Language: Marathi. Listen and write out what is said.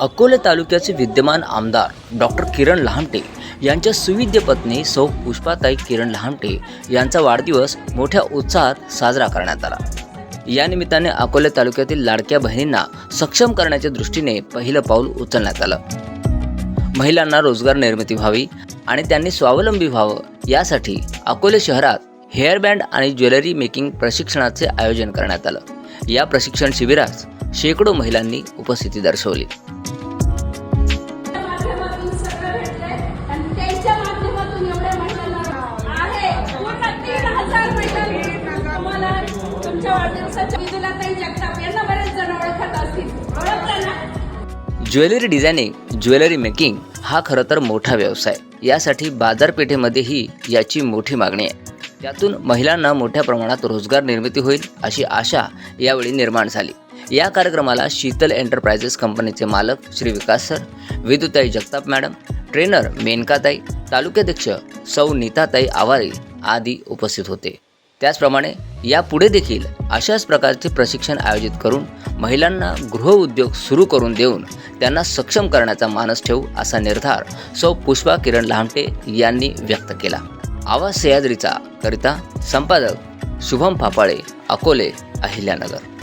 अकोले तालुक्याचे विद्यमान आमदार डॉक्टर किरण लहामटे यांच्या सुविद्य पत्नी सौ पुष्पाताई किरण लहामटे यांचा वाढदिवस मोठ्या उत्साहात साजरा करण्यात आला. या निमित्ताने अकोले तालुक्यातील लाडक्या बहिणींना सक्षम करण्याच्या दृष्टीने पहिलं पाऊल उचलण्यात आलं. महिलांना रोजगार निर्मिती व्हावी आणि त्यांनी स्वावलंबी व्हावं यासाठी अकोले शहरात हेअरबँड आणि ज्वेलरी मेकिंग प्रशिक्षणाचे आयोजन करण्यात आलं. या प्रशिक्षण शिबिरास शेकडो महिलांनी उपस्थिती दर्शवली. आणि त्यांच्या माध्यमातून एवढ्या महिलांना आहे. पूर्ण तीन हजार तुम्हाला तुमच्या वाढदिवसाच्या जगताप यांना बरेच जण ओळखत असतील. ना? ज्वेलरी डिझायनिंग ज्वेलरी मेकिंग हा खरं तर मोठा व्यवसाय. यासाठी बाजारपेठेमध्येही याची मोठी मागणी आहे. त्यातून महिलांना मोठ्या प्रमाणात रोजगार निर्मिती होईल अशी आशा यावेळी निर्माण झाली. या कार्यक्रमाला शीतल एंटरप्राइजेस कंपनीचे मालक Shri Vikas sir Vidutai Jagtap madam trainer Menkatai तालुकाध्यक्ष सौ नीताताई आवारी आदी उपस्थित होते. त्याचप्रमाणे यापुढे देखील अशाच प्रकारचे प्रशिक्षण आयोजित करून महिलांना गृहउद्योग सुरू करून देऊन त्यांना सक्षम करण्याचा मानस ठेवू असा निर्धार सौ पुष्पा किरण लहामटे यांनी व्यक्त केला. आवाज सह्याद्रीचा करिता संपादक शुभम फापाळे अकोले अहिल्यानगर.